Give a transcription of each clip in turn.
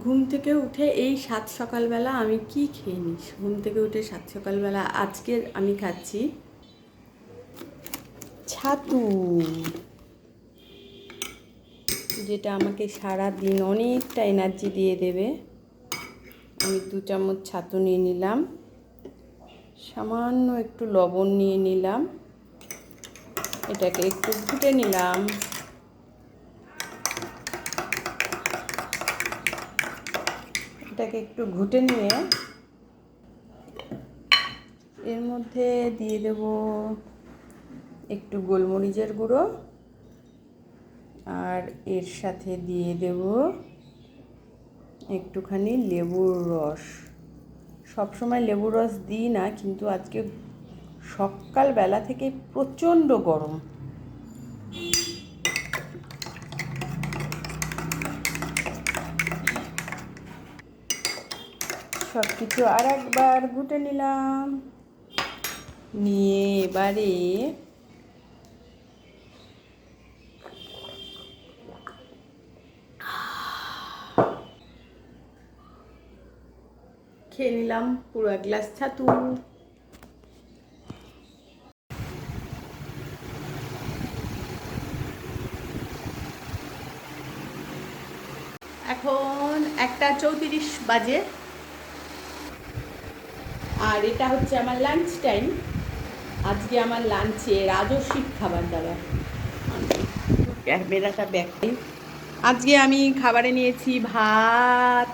ঘুম থেকে উঠে এই সাত সকালবেলা আমি কি খেয়ে নিস? ঘুম থেকে উঠে সাত সকালবেলা আজকে আমি খাচ্ছি ছাতু, যেটা আমাকে সারা দিন অনেকটা এনার্জি দিয়ে দেবে। আমি দু চামচ ছাতু নিয়ে নিলাম, সামান্য একটু লবণ নিয়ে নিলাম, এটাকে একটু ঘুটে নিলাম। এটাকে একটু ঘুটে নিয়ে এর মধ্যে দিয়ে দেব একটু গোলমরিচের গুঁড়ো আর এর সাথে দিয়ে দেব একটুখানি লেবুর রস। সবসময় লেবুর রস দিই না, কিন্তু আজকে সকালবেলা থেকে প্রচণ্ড গরম। সব কিছু আর একবার ঘুটে নিলাম। নিয়ে এবারে খেয়ে নিলাম পুরো এক গ্লাস ছাতু। এখন একটা চৌত্রিশ বাজে। আর এটা হচ্ছে আমার লাঞ্চ টাইম আজকে আমার লাঞ্চে রাজস্বিক খাবার দাবার। ক্যামেরাটা ব্যাক আজকে আমি খাবারে নিয়েছি ভাত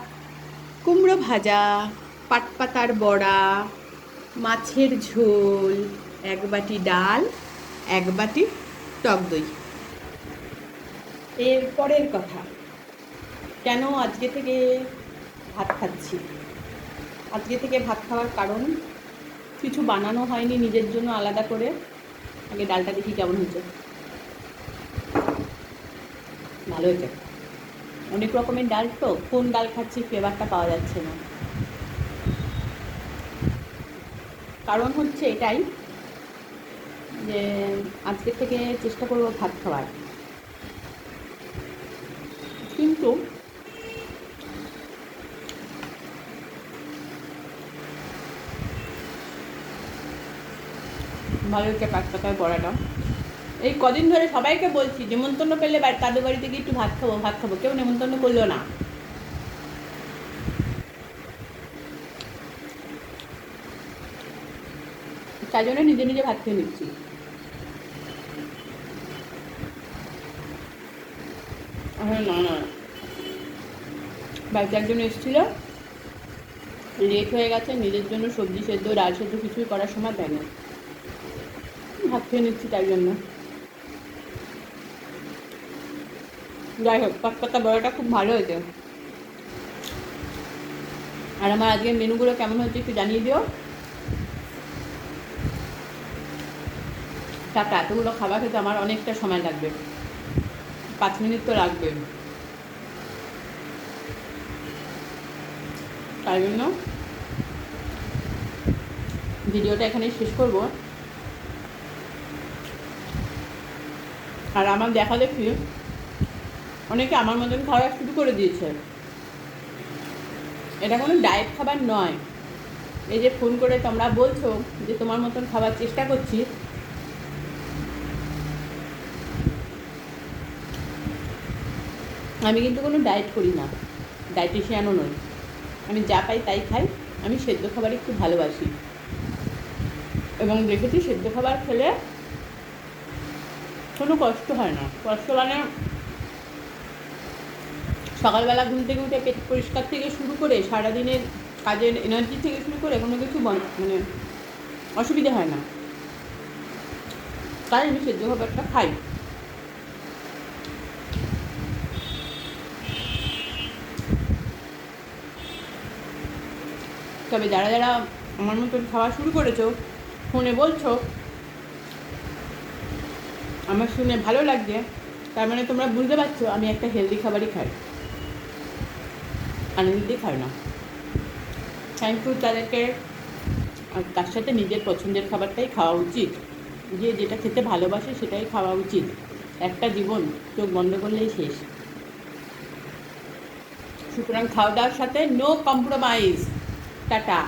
কুমড়ো ভাজা পাটপাতার বড়া মাছের ঝোল এক বাটি ডাল এক বাটি টক দই। এর পরের কথা কেন আজকে থেকে ভাত খাচ্ছি? আজকে থেকে ভাত খাওয়ার কারণ, কিছু বানানো হয়নি নিজের জন্য আলাদা করে। আগে ডালটা দেখি কেমন হয়েছে। ভালো হয়েছে। অনেক রকমের ডাল তো, কোন ডাল খাচ্ছি ফ্লেভারটা পাওয়া যাচ্ছে না। কারণ হচ্ছে এটাই যে আজকে থেকে চেষ্টা করব ভাত খাওয়ার। কিন্তু ভালো হচ্ছে পাঁচ টাকায় পড়াটা এই কদিন ধরে সবাইকে বলছি নেমন্তন্ন পেলে তাদের বাড়িতে গিয়ে একটু ভাত খাব ভাত খাব। কেউ নেমন্তন্ন করল না। তাই জন্য নিজে নিজে ভাত খেয়ে নিচ্ছি। না না। বাড়িতে একজন এসেছিল। লেট হয়ে গেছে, নিজের জন্য সবজি সেদ্ধ, ডাল সেদ্ধ কিছুই করার সময় দেয় না ভাত খেয়ে নিচ্ছি তাই জন্য। যাই হোক পাতা বড়াটা খুব ভালো হয়েছে। আর আমার আজকের মেনুগুলো কেমন হয়েছে একটু জানিয়ে দিও। টাটা, এতগুলো খাবার খেতে আমার অনেকটা সময় লাগবে। পাঁচ মিনিট তো লাগবে। তাই জন্য ভিডিওটা এখানেই শেষ করব। আর আমার দেখা দেখি অনেকে আমার মতন খাওয়া শুরু করে দিয়েছে। এটা কোনো ডায়েট খাবার নয়। এই যে ফোন করে তোমরা বলছো যে তোমার মতন খাবার চেষ্টা করছি। আমি কিন্তু কোনো ডায়েট করি না। ডায়েটিশিয়ানও নই। আমি যা পাই তাই খাই। আমি সেদ্ধ খাবার একটু ভালোবাসি। এবং দেখেছি সেদ্ধ খাবার খেলে কোনো কষ্ট হয় না। কষ্ট মানে সকালবেলা ঘুম থেকে উঠে পেট পরিষ্কার থেকে শুরু করে সারাদিনের কাজের এনার্জি থেকে শুরু করে কোনো কিছু মানে অসুবিধা হয় না। তাই আমি সেদ্ধ খাবারটা খাই। তবে যারা যারা আমার মতন খাওয়া শুরু করেছ, ফোনে বলছো আমার শুনে ভালো লাগছে। তার মানে তোমরা বুঝতে পারছ, আমি একটা হেলদি খাবারই খাই। আনন্দ খাই না। থ্যাংক ইউ তাদেরকে। তার সাথে নিজের পছন্দের খাবারটাই খাওয়া উচিত। যে যেটা খেতে ভালোবাসে সেটাই খাওয়া উচিত। একটা জীবন, চোখ বন্ধ করলেই শেষ। সুতরাং খাওয়া দাওয়ার সাথে নো কম্প্রোমাইজ টাটা।